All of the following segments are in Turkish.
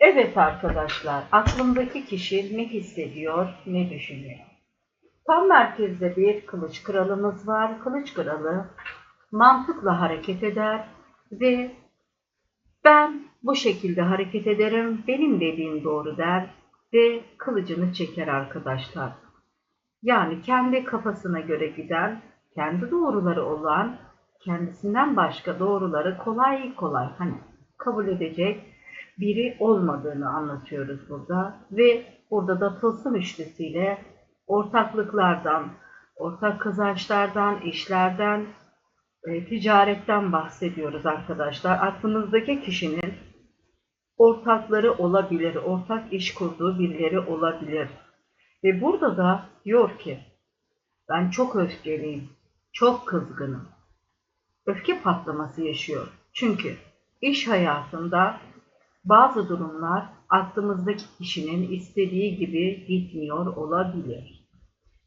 Evet arkadaşlar, aklımdaki kişi ne hissediyor, ne düşünüyor? Tam merkezde bir kılıç kralımız var. Kılıç kralı mantıkla hareket eder ve ben bu şekilde hareket ederim, benim dediğim doğru der ve kılıcını çeker arkadaşlar. Yani kendi kafasına göre giden, kendi doğruları olan, kendisinden başka doğruları kolay kolay hani kabul edecek biri olmadığını anlatıyoruz burada. Ve burada da tılsım üçlüsüyle ortaklıklardan, ortak kazançlardan, işlerden, e, ticaretten bahsediyoruz arkadaşlar. Aklınızdaki kişinin ortakları olabilir, ortak iş kurduğu birileri olabilir. Ve burada da diyor ki, ben çok öfkeliyim, çok kızgınım. Öfke patlaması yaşıyor. Çünkü iş hayatında bazı durumlar aklımızdaki kişinin istediği gibi gitmiyor olabilir.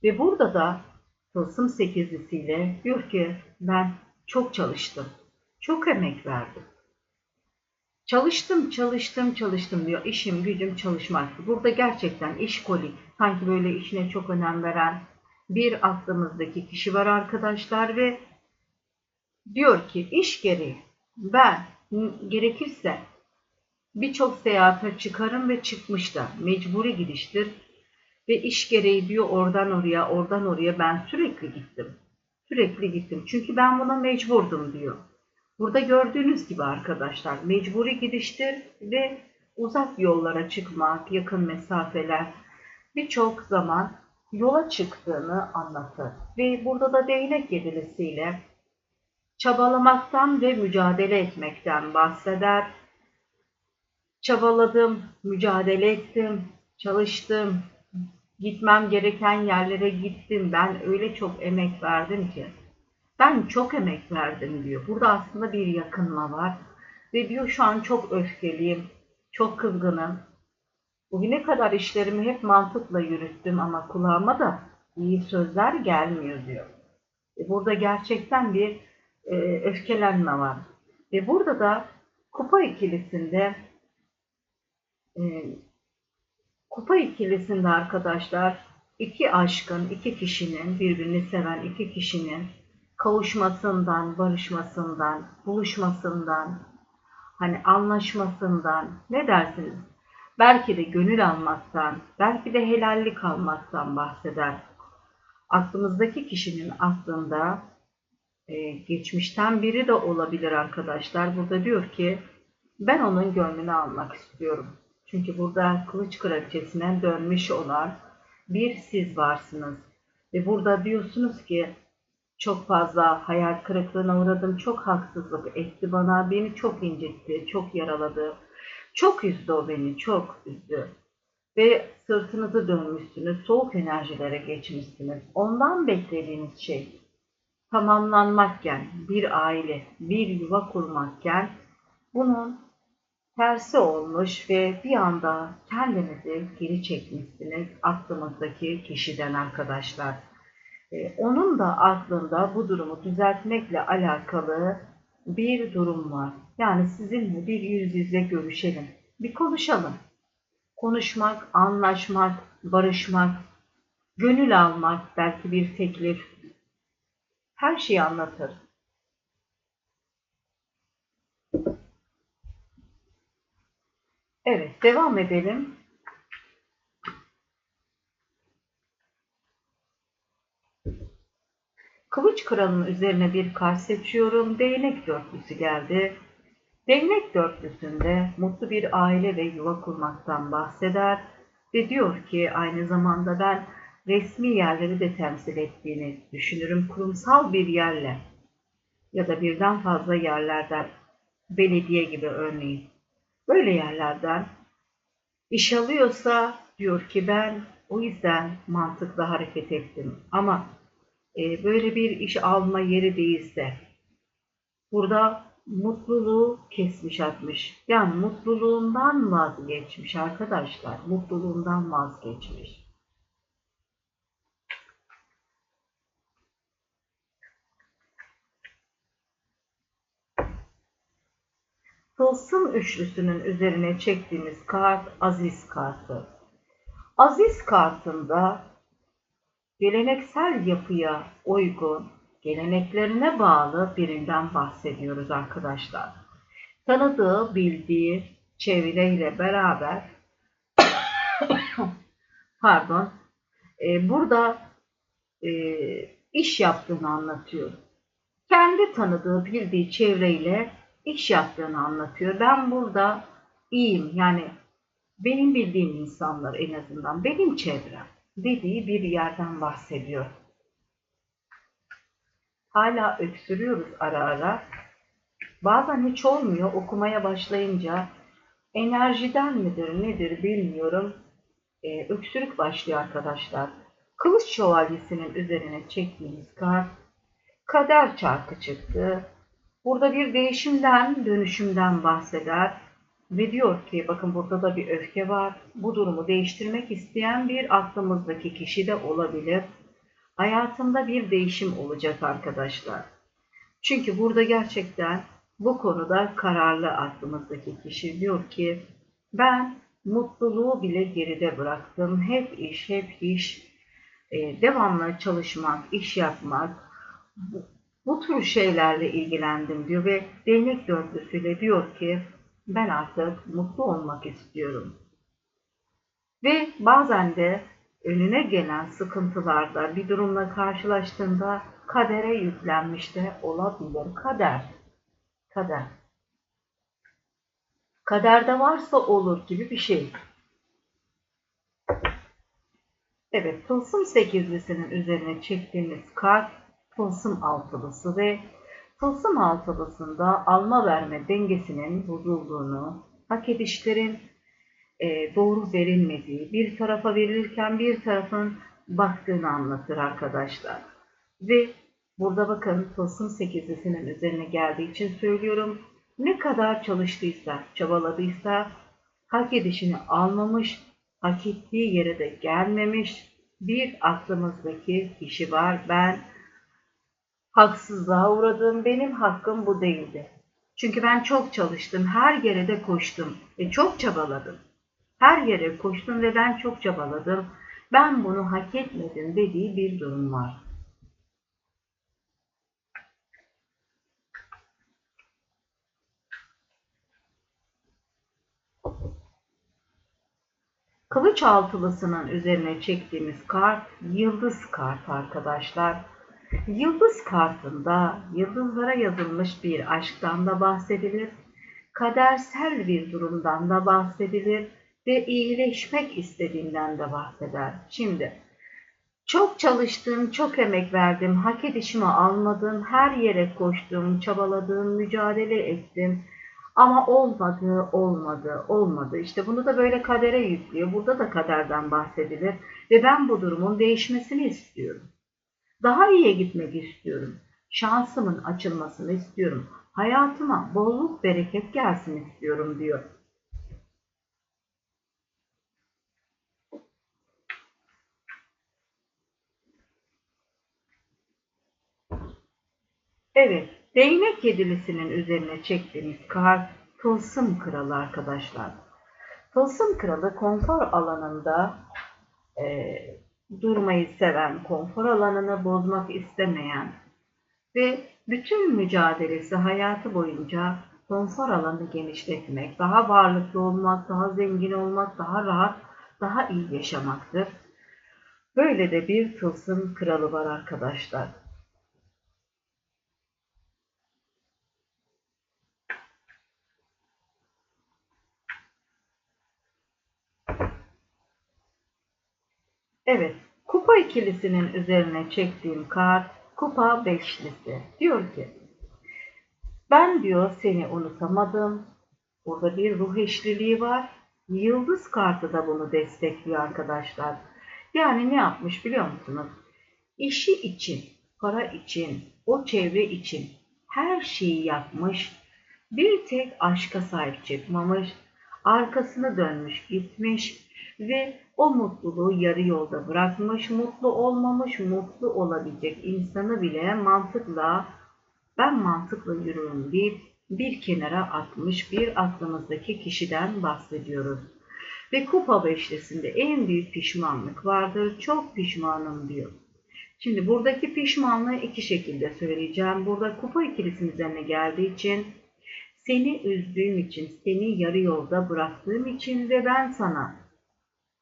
Ve burada da tılsım sekizlisiyle diyor ki ben çok çalıştım, çok emek verdim. Çalıştım, çalıştım, çalıştım diyor. İşim, gücüm çalışmaktı. Burada gerçekten işkolik, sanki böyle işine çok önem veren bir aklımızdaki kişi var arkadaşlar ve diyor ki iş gereği ben gerekirse birçok seyahate çıkarım ve çıkmış da mecburi gidiştir ve iş gereği diyor oradan oraya, oradan oraya ben sürekli gittim. Sürekli gittim. Çünkü ben buna mecburdum diyor. Burada gördüğünüz gibi arkadaşlar mecburi gidiştir ve uzak yollara çıkmak, yakın mesafeler birçok zaman yola çıktığını anlatır. Ve burada da değnek yedilisiyle çabalamaktan ve mücadele etmekten bahseder. Çabaladım, mücadele ettim, çalıştım, gitmem gereken yerlere gittim. Ben öyle çok emek verdim ki. Ben çok emek verdim diyor. Burada aslında bir yakınma var. Ve diyor şu an çok öfkeliyim, çok kızgınım. Bugüne kadar işlerimi hep mantıkla yürüttüm ama kulağıma da iyi sözler gelmiyor diyor. E burada gerçekten bir e, öfkelenme var. Ve burada da kupa ikilisinde e, kupa ikilisinde arkadaşlar iki aşkın, iki kişinin, birbirini seven iki kişinin kavuşmasından, barışmasından, buluşmasından, hani anlaşmasından ne dersiniz? Belki de gönül almaktan, belki de helallik almaktan bahseder. Aklımızdaki kişinin aklında e, geçmişten biri de olabilir arkadaşlar. Burada diyor ki ben onun gönlünü almak istiyorum. Çünkü burada kılıç kraliçesinden dönmüş olan bir siz varsınız. Ve burada diyorsunuz ki çok fazla hayal kırıklığına uğradım, çok haksızlık etti bana, beni çok incitti, çok yaraladı. Çok üzdü o beni, çok üzdü. Ve sırtınızı dönmüşsünüz, soğuk enerjilere geçmişsiniz. Ondan beklediğiniz şey tamamlanmakken, bir aile, bir yuva kurmakken bunun tersi olmuş ve bir anda kendinizi geri çekmişsiniz aklımızdaki kişiden arkadaşlar. Ee, onun da aklında bu durumu düzeltmekle alakalı bir durum var. Yani sizinle bir yüz yüze görüşelim, bir konuşalım. Konuşmak, anlaşmak, barışmak, gönül almak, belki bir teklif, her şeyi anlatır. Evet, devam edelim. Kılıç kralının üzerine bir kart seçiyorum. Değnek dörtlüsü geldi. Değnek dörtlüsünde mutlu bir aile ve yuva kurmaktan bahseder ve diyor ki aynı zamanda ben resmi yerleri de temsil ettiğini düşünürüm. Kurumsal bir yerle ya da birden fazla yerlerden, belediye gibi örneğin, böyle yerlerden iş alıyorsa diyor ki ben o yüzden mantıklı hareket ettim. Ama e, böyle bir iş alma yeri değilse burada mutluluğu kesmiş atmış. Yani mutluluğundan vazgeçmiş arkadaşlar. Mutluluğundan vazgeçmiş. Tılsım üçlüsünün üzerine çektiğimiz kart Aziz kartı. Aziz kartında geleneksel yapıya uygun, geleneklerine bağlı birinden bahsediyoruz arkadaşlar. Tanıdığı, bildiği çevreyle beraber pardon, e, burada e, iş yaptığını anlatıyor. Kendi tanıdığı, bildiği çevreyle iş yaptığını anlatıyor. Ben burada iyiyim yani benim bildiğim insanlar en azından benim çevrem dediği bir yerden bahsediyor. Hala öksürüyoruz ara ara. Bazen hiç olmuyor okumaya başlayınca enerjiden midir nedir bilmiyorum. Ee, öksürük başlıyor arkadaşlar. Kılıç şövalyesinin üzerine çektiğimiz kart kader çarkı çıktı. Burada bir değişimden, dönüşümden bahseder ve diyor ki bakın burada da bir öfke var. Bu durumu değiştirmek isteyen bir aklımızdaki kişi de olabilir. Hayatında bir değişim olacak arkadaşlar. Çünkü burada gerçekten bu konuda kararlı aklımızdaki kişi diyor ki ben mutluluğu bile geride bıraktım. Hep iş, hep iş, e, devamlı çalışmak, iş yapmak, bu tür şeylerle ilgilendim diyor ve değnek dörtlüsüyle diyor ki ben artık mutlu olmak istiyorum. Ve bazen de önüne gelen sıkıntılarda bir durumla karşılaştığında kadere yüklenmiş de olabilir. Kader. Kader. Kaderde varsa olur gibi bir şey. Evet, tılsım sekizlisinin üzerine çektiğimiz kart tılsım altılısı ve tılsım altılısında alma verme dengesinin bozulduğunu, hak edişlerin e, doğru verilmediği, bir tarafa verilirken bir tarafın baktığını anlatır arkadaşlar. Ve burada bakın tılsım sekizlisinin üzerine geldiği için söylüyorum. Ne kadar çalıştıysa, çabaladıysa hak edişini almamış, hak ettiği yere de gelmemiş bir aklımızdaki kişi var. Ben haksızlığa uğradığım benim hakkım bu değildi. Çünkü ben çok çalıştım, her yere de koştum ve çok çabaladım. Her yere koştum ve ben çok çabaladım. Ben bunu hak etmedim dediği bir durum var. Kılıç altılısının üzerine çektiğimiz kart yıldız kart arkadaşlar. Yıldız kartında yıldızlara yazılmış bir aşktan da bahsedilir. Kadersel bir durumdan da bahsedilir ve iyileşmek istediğinden de bahseder. Şimdi çok çalıştım, çok emek verdim, hak edişimi almadım, her yere koştum, çabaladım, mücadele ettim. Ama olmadı, olmadı, olmadı. İşte bunu da böyle kadere yüklüyor. Burada da kaderden bahsedilir. Ve ben bu durumun değişmesini istiyorum. Daha iyiye gitmek istiyorum. Şansımın açılmasını istiyorum. Hayatıma bolluk bereket gelsin istiyorum diyor. Evet, değnek yedilisinin üzerine çektiğimiz kart Tılsım Kralı arkadaşlar. Tılsım Kralı konfor alanında e, durmayı seven, konfor alanını bozmak istemeyen ve bütün mücadelesi hayatı boyunca konfor alanını genişletmek, daha varlıklı olmak, daha zengin olmak, daha rahat, daha iyi yaşamaktır. Böyle de bir tılsım kralı var arkadaşlar. Evet, Kupa ikilisinin üzerine çektiğim kart kupa beşlisi. Diyor ki ben diyor seni unutamadım. Burada bir ruh eşliliği var. Yıldız kartı da bunu destekliyor arkadaşlar. Yani ne yapmış biliyor musunuz? İşi için, para için, o çevre için her şeyi yapmış. Bir tek aşka sahip çıkmamış. Arkasını dönmüş gitmiş ve o mutluluğu yarı yolda bırakmış. Mutlu olmamış, mutlu olabilecek insanı bile mantıkla ben mantıkla yürürüm deyip bir kenara atmış bir aklımızdaki kişiden bahsediyoruz. Ve kupa beşlisinde en büyük pişmanlık vardır. Çok pişmanım diyor. Şimdi buradaki pişmanlığı iki şekilde söyleyeceğim. Burada kupa ikilisinin üzerine geldiği için seni üzdüğüm için, seni yarı yolda bıraktığım için ve ben sana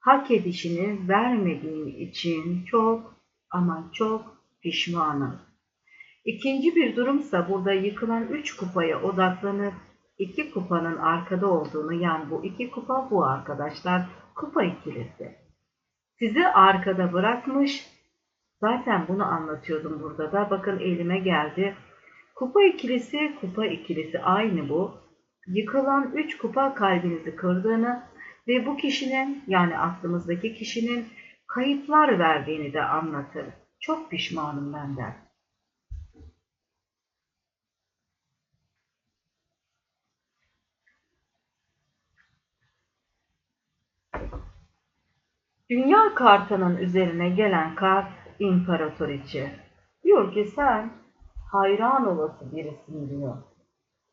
hak edişini vermediğim için çok ama çok pişmanım. İkinci bir durumsa burada yıkılan üç kupaya odaklanıp iki kupanın arkada olduğunu yani bu iki kupa bu arkadaşlar kupa ikilisi. Sizi arkada bırakmış zaten bunu anlatıyordum burada da bakın elime geldi. Kupa ikilisi kupa ikilisi aynı bu. Yıkılan üç kupa kalbinizi kırdığını ve bu kişinin yani aklımızdaki kişinin kayıplar verdiğini de anlatır. Çok pişmanım benden. Dünya kartının üzerine gelen kart İmparatoriçe. Diyor ki sen hayran olası birisin diyor.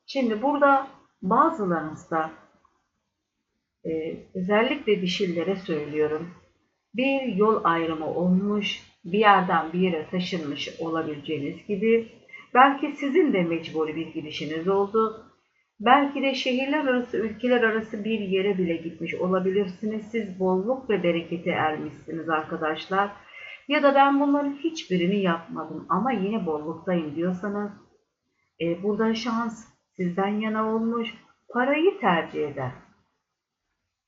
Şimdi burada bazılarınızda e, özellikle dişillere söylüyorum. Bir yol ayrımı olmuş, bir yerden bir yere taşınmış olabileceğiniz gibi belki sizin de mecburi bir gidişiniz oldu Belki de şehirler arası, ülkeler arası bir yere bile gitmiş olabilirsiniz. Siz bolluk ve berekete ermişsiniz arkadaşlar. Ya da ben bunların hiçbirini yapmadım ama yine bolluktayım diyorsanız e, burada şans sizden yana olmuş. Parayı tercih eder.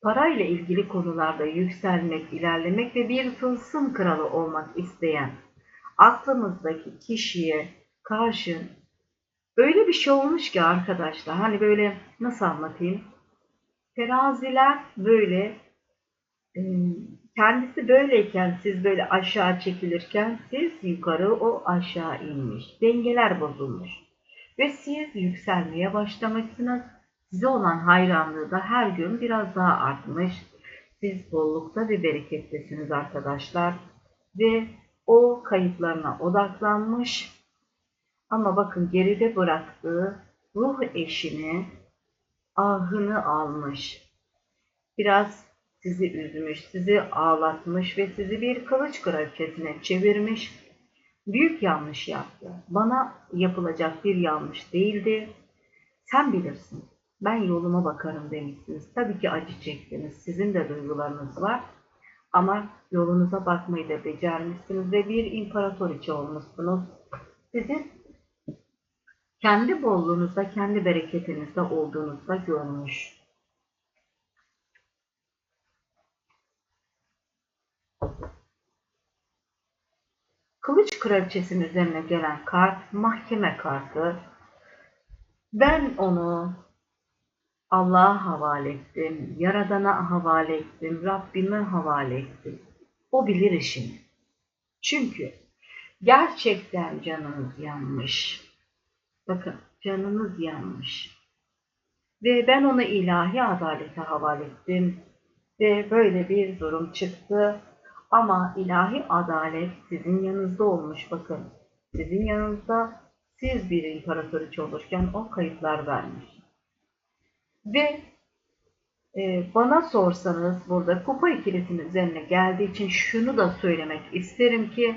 Parayla ilgili konularda yükselmek, ilerlemek ve bir tılsım kralı olmak isteyen aklımızdaki kişiye karşı Öyle bir şey olmuş ki arkadaşlar hani böyle nasıl anlatayım? Teraziler böyle e, kendisi böyleyken siz böyle aşağı çekilirken siz yukarı o aşağı inmiş. Dengeler bozulmuş. Ve siz yükselmeye başlamışsınız. Size olan hayranlığı da her gün biraz daha artmış. Siz bollukta ve berekettesiniz arkadaşlar. Ve o kayıplarına odaklanmış ama bakın geride bıraktığı ruh eşini, ahını almış. Biraz sizi üzmüş, sizi ağlatmış ve sizi bir kılıç kraliçesine çevirmiş. Büyük yanlış yaptı. Bana yapılacak bir yanlış değildi. Sen bilirsin. Ben yoluma bakarım demişsiniz. Tabii ki acı çektiniz. Sizin de duygularınız var. Ama yolunuza bakmayı da becermişsiniz ve bir imparatoriçe olmuşsunuz. Sizi kendi bolluğunuzda, kendi bereketinizde olduğunuzda görmüş. Kılıç kraliçesinin üzerine gelen kart mahkeme kartı. Ben onu Allah'a havale ettim, Yaradan'a havale ettim, Rabbime havale ettim. O bilir işini. Çünkü gerçekten canınız yanmış. Bakın canınız yanmış. Ve ben onu ilahi adalete havale ettim. Ve böyle bir durum çıktı. Ama ilahi adalet sizin yanınızda olmuş bakın. Sizin yanınızda siz bir imparatoriçe olurken o kayıplar vermiş. Ve e, bana sorsanız burada kupa ikilisinin üzerine geldiği için şunu da söylemek isterim ki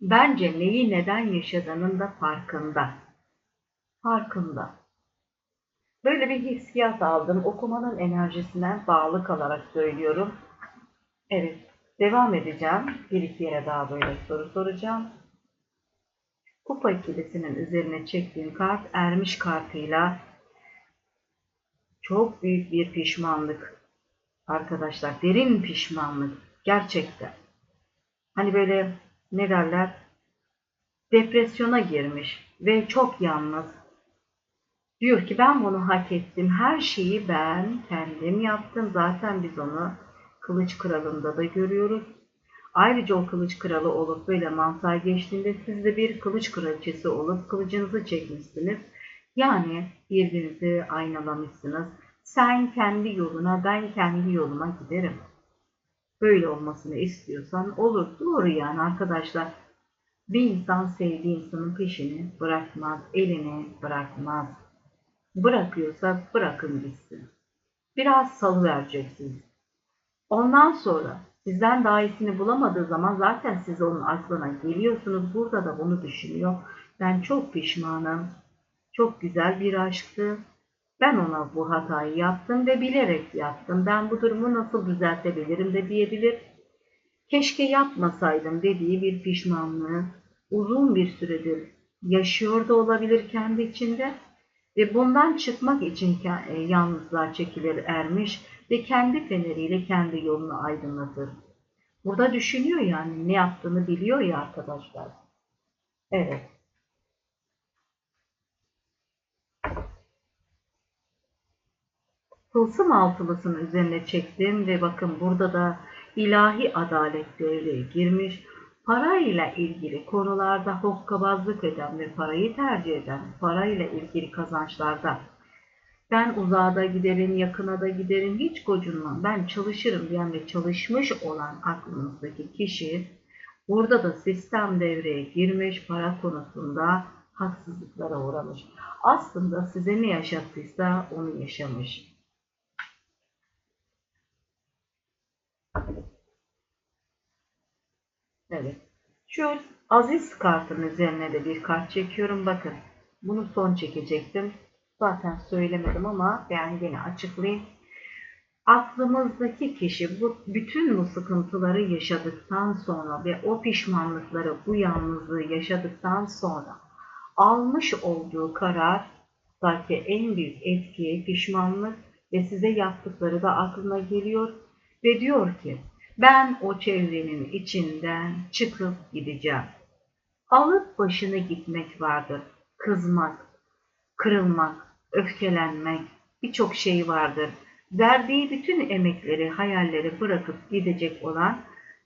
bence neyi neden yaşadığının da farkında farkında. Böyle bir hissiyat aldım. Okumanın enerjisinden bağlı kalarak söylüyorum. Evet, devam edeceğim. Bir iki yere daha böyle soru soracağım. Kupa ikilisinin üzerine çektiğim kart ermiş kartıyla çok büyük bir pişmanlık. Arkadaşlar derin pişmanlık. Gerçekten. hani böyle ne derler depresyona girmiş ve çok yalnız. Diyor ki ben bunu hak ettim. Her şeyi ben kendim yaptım. Zaten biz onu Kılıç Kralı'nda da görüyoruz. Ayrıca o kılıç kralı olup böyle mantığa geçtiğinde siz de bir kılıç kraliçesi olup kılıcınızı çekmişsiniz. Yani birbirinizi aynalamışsınız. Sen kendi yoluna, ben kendi yoluma giderim. Böyle olmasını istiyorsan olur. Doğru yani arkadaşlar. Bir insan sevdiği insanın peşini bırakmaz, elini bırakmaz. Bırakıyorsa bırakın gitsin. Biraz salı vereceksiniz. Ondan sonra sizden daha iyisini bulamadığı zaman zaten siz onun aklına geliyorsunuz. Burada da bunu düşünüyor. Ben çok pişmanım. Çok güzel bir aşktı. Ben ona bu hatayı yaptım ve bilerek yaptım. Ben bu durumu nasıl düzeltebilirim de diyebilir. Keşke yapmasaydım dediği bir pişmanlığı uzun bir süredir yaşıyor da olabilir kendi içinde ve bundan çıkmak için e, yalnızlığa çekilir ermiş ve kendi feneriyle kendi yolunu aydınlatır. Burada düşünüyor yani ne yaptığını biliyor ya arkadaşlar. Evet. Tılsım altılısının üzerine çektim ve bakın burada da ilahi adalet devreye girmiş. Parayla ilgili konularda hokkabazlık eden ve parayı tercih eden, parayla ilgili kazançlarda ben uzağa da giderim, yakına da giderim, hiç gocunmam, ben çalışırım diyen ve çalışmış olan aklınızdaki kişi burada da sistem devreye girmiş, para konusunda haksızlıklara uğramış. Aslında size ne yaşattıysa onu yaşamış. Evet. Şu aziz kartın üzerine de bir kart çekiyorum. Bakın bunu son çekecektim. Zaten söylemedim ama ben yine açıklayayım. Aklımızdaki kişi bu bütün bu sıkıntıları yaşadıktan sonra ve o pişmanlıkları, bu yalnızlığı yaşadıktan sonra almış olduğu karar belki en büyük etkiye pişmanlık ve size yaptıkları da aklına geliyor ve diyor ki ben o çevrenin içinden çıkıp gideceğim. Alıp başını gitmek vardır. Kızmak, kırılmak, öfkelenmek, birçok şey vardır. Verdiği bütün emekleri, hayalleri bırakıp gidecek olan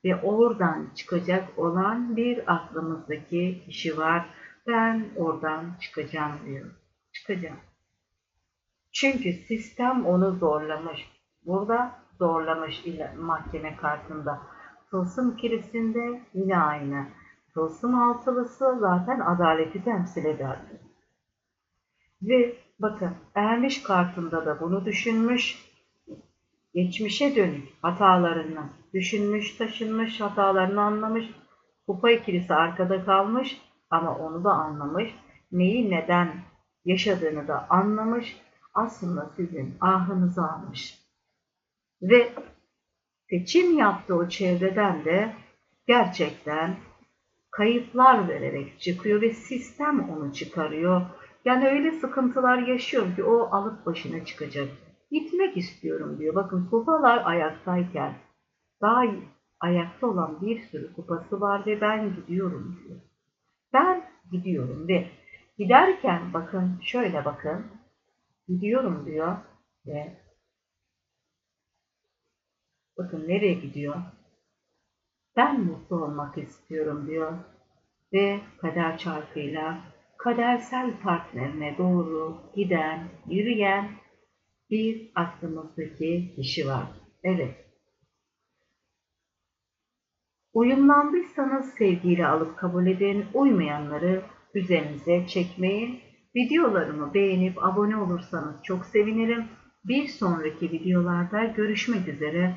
ve oradan çıkacak olan bir aklımızdaki kişi var. Ben oradan çıkacağım diyor. Çıkacağım. Çünkü sistem onu zorlamış. Burada zorlamış mahkeme kartında. Tılsım kilisinde yine aynı. Tılsım altılısı zaten adaleti temsil ederdi. Ve bakın ermiş kartında da bunu düşünmüş. Geçmişe dönük hatalarını düşünmüş, taşınmış, hatalarını anlamış. Kupa ikilisi arkada kalmış ama onu da anlamış. Neyi neden yaşadığını da anlamış. Aslında sizin ahınızı almış. Ve seçim yaptığı o çevreden de gerçekten kayıplar vererek çıkıyor ve sistem onu çıkarıyor. Yani öyle sıkıntılar yaşıyor ki o alıp başına çıkacak. Gitmek istiyorum diyor. Bakın kupalar ayaktayken daha ayakta olan bir sürü kupası var ve ben gidiyorum diyor. Ben gidiyorum ve giderken bakın şöyle bakın gidiyorum diyor ve Bakın nereye gidiyor? Ben mutlu olmak istiyorum diyor. Ve kader çarkıyla kadersel partnerine doğru giden, yürüyen bir aklımızdaki kişi var. Evet. Uyumlandıysanız sevgiyle alıp kabul edin, uymayanları üzerinize çekmeyin. Videolarımı beğenip abone olursanız çok sevinirim. Bir sonraki videolarda görüşmek üzere.